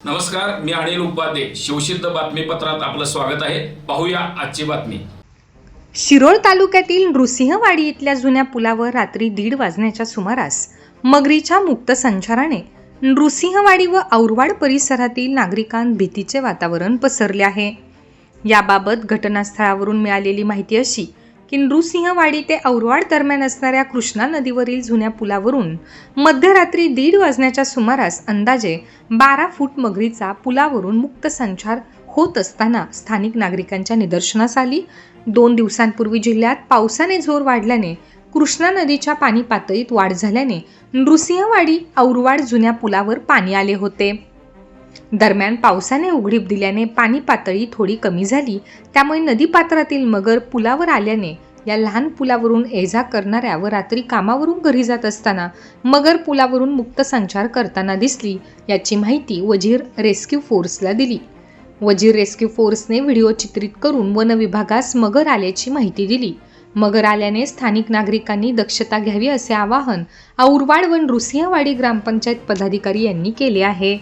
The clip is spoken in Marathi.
नमस्कार मी अनिल उपाध्ये. शिवसिद्ध बातमीपत्रात आपलं स्वागत आहे. पाहूया आजची बातमी. शिरोळ तालुक्यातील नृसिंहवाडी इथल्या जुन्या पुलावर रात्री दीड वाजण्याच्या सुमारास मगरीच्या मुक्त संचाराने नृसिंहवाडी व औरवाड परिसरातील नागरिकांत भीतीचे वातावरण पसरले आहे. याबाबत घटनास्थळावरून मिळालेली माहिती अशी की नृसिंहवाडी ते औरवाड दरम्यान असणाऱ्या कृष्णा नदीवरील जुन्या पुलावरून मध्यरात्री दीड वाजण्याच्या सुमारास अंदाजे बारा फूट मगरीचा पुलावरून मुक्त संचार होत असताना स्थानिक नागरिकांच्या निदर्शनास आली. दोन दिवसांपूर्वी जिल्ह्यात पावसाने जोर वाढल्याने कृष्णा नदीच्या पाणी पातळीत वाढ झाल्याने नृसिंहवाडी औरवाड जुन्या पुलावर पाणी आले होते. दरम्यान पावसाने उघडीप दिल्याने पाणी पातळी थोडी कमी झाली. त्यामुळे नदीपात्रातील मगर पुलावर आल्याने या लहान पुलावरून एजा करणाऱ्या व रात्री कामावरून घरी जात असताना मगर पुलावरून मुक्त संचार करताना दिसली याची माहिती वजीर रेस्क्यू फोर्सला दिली. वजीर रेस्क्यू फोर्सने व्हिडिओ चित्रित करून वन विभागास मगर आल्याची माहिती दिली. मगर आल्याने स्थानिक नागरिकांनी दक्षता घ्यावी असे आवाहन औरवाड वन रुसियावाडी ग्रामपंचायत पदाधिकारी यांनी केले आहे.